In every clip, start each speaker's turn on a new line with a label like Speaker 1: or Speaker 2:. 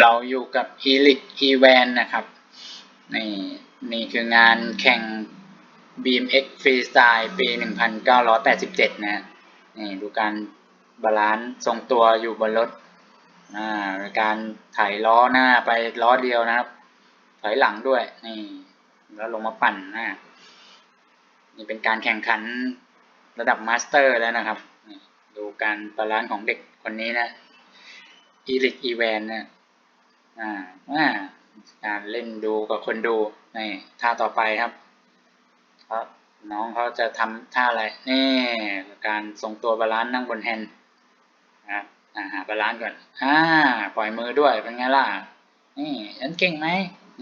Speaker 1: เราอยู่กับ e l i t e v a n นนะครับนี่นี่คืองานแข่ง BMX Freestyle ปี 1987 นะนี่ดูการบาลานซ์ทรงตัวอยู่บนรถอ่าการไถล้อหน้าไปล้อเดียวนะครับ ถอยหลังด้วยนี่แล้วลงมาปั่นน้านี่เป็นการแข่งขันระดับมาสเตอร์แล้วนะครับ ดูการบาลานซ์ของเด็กคนนี้นะ e l i t e v a n นะ อ่าอ่าการเล่นดูกับคนดูนี่ท่าต่อไปครับเขาน้องเขาจะทำท่าอะไรนี่การทรงตัวบาลานซ์นั่งบนแฮนด์นะครับอ่าหาบาลานซ์ก่อนอ่าปล่อยมือด้วยเป็นไงล่ะนี่ฉันเก่งไหม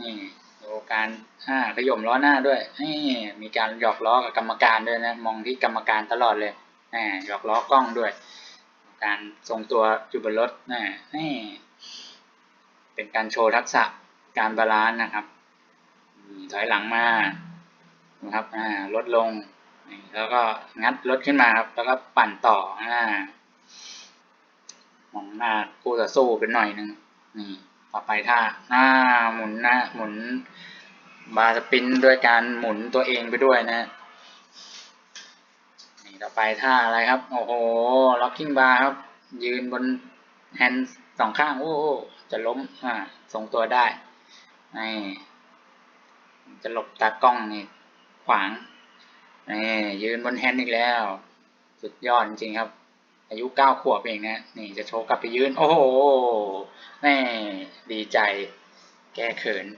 Speaker 1: นี่ดูการอ่าขย่มล้อหน้าด้วยนี่มีการหยอกล้อกับกรรมการด้วยนะมองที่กรรมการตลอดเลยนี่หยอกล้อ กล้องด้วย การทรงตัวอยู่บนรถนี่นี่ เป็นการโชว์ทักษะการบาลานซ์นะครับมีถอยหลังมานะครับลดลง แล้วก็งัดรถขึ้นมาครับ แล้วก็ปั่นต่ออ่ามองหน้าคู่ต่อสู้เป็นหน่อยหนึ่งนี่ต่อไปท่าหน้าหมุนหน้าหมุนบาร์สปินด้วยการหมุนตัวเองไปด้วยนะนี่ต่อไปท่าอะไรครับ โอ้โหล็อกกิ้งบาร์ครับ ยืนบน แฮนด์สองข้าง โอ้โหจะล้มอ่าทรงตัวได้นี่จะหลบตากล้องนี่ขวางนี่ยืนบนแฮนด์อีกแล้ว สุดยอดจริงครับ อายุเก้าขวบเองนะนี่จะโชว์กลับไปยืน โอ้โหแม่ดีใจ แก้เขิน